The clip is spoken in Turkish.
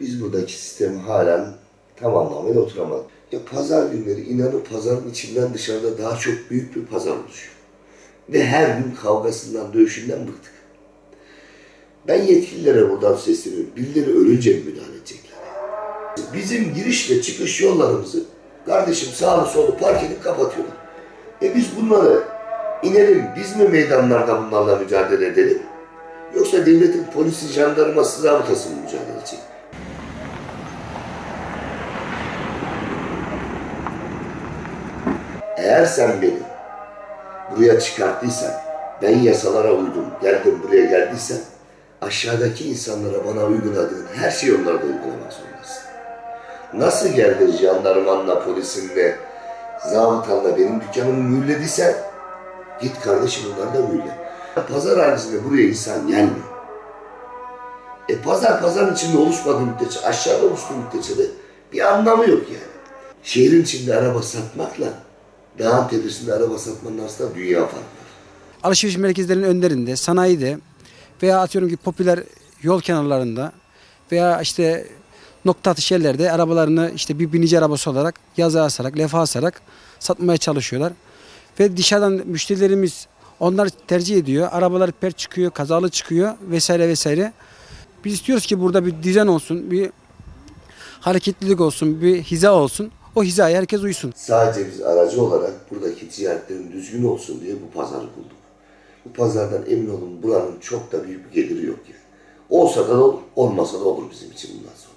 Biz buradaki sistemi halen tam anlamıyla oturamadık. Ya pazar günleri inanın pazarın içinden dışarıda daha çok büyük bir pazar oluşuyor. Ve her gün kavgasından, dövüşünden bıktık. Ben yetkililere buradan sesleniyorum. Birileri ölünce müdahale edecekler? Bizim giriş ve çıkış yollarımızı kardeşim sağlı solu park edip kapatıyorlar. E biz bunları inelim, biz mi meydanlarda bunlarla mücadele edelim? Yoksa devletin polisi, jandarması, zabıtası mı mücadele edecek? Eğer sen beni buraya çıkarttıysan, ben yasalara uydum, geldim buraya geldiysen, aşağıdaki insanlara bana uyguladığın her şeyi onlara da uygulamak zorundasın. Nasıl geldin jandarmanla, polisinle, zabıtanla benim dükkanımı mühürlediysen, git kardeşim onları da mühürle. Pazar haricinde buraya insan gelmiyor. E pazar pazarın içinde oluşmadığı müddetçe, aşağıda oluştuğu müddetçe de bir anlamı yok yani. Şehrin içinde araba satmakla dağın tepesinde araba satmanın arasında dünya farkı alışveriş merkezlerinin önlerinde, sanayide veya atıyorum ki popüler yol kenarlarında veya işte nokta atışı yerlerde arabalarını işte bir binici arabası olarak yazı asarak, lefa asarak satmaya çalışıyorlar. Ve dışarıdan müşterilerimiz onlar tercih ediyor. Arabalar per çıkıyor, kazalı çıkıyor vesaire vesaire. Biz istiyoruz ki burada bir düzen olsun, bir hareketlilik olsun, bir hiza olsun. O hizaya herkes uysun. Sadece biz aracı olarak buradaki ticaretlerin düzgün olsun diye bu pazarı bulduk. Bu pazardan emin olun buranın çok da büyük bir geliri yok yani. Olsa da olur, olmasa da olur bizim için bundan sonra.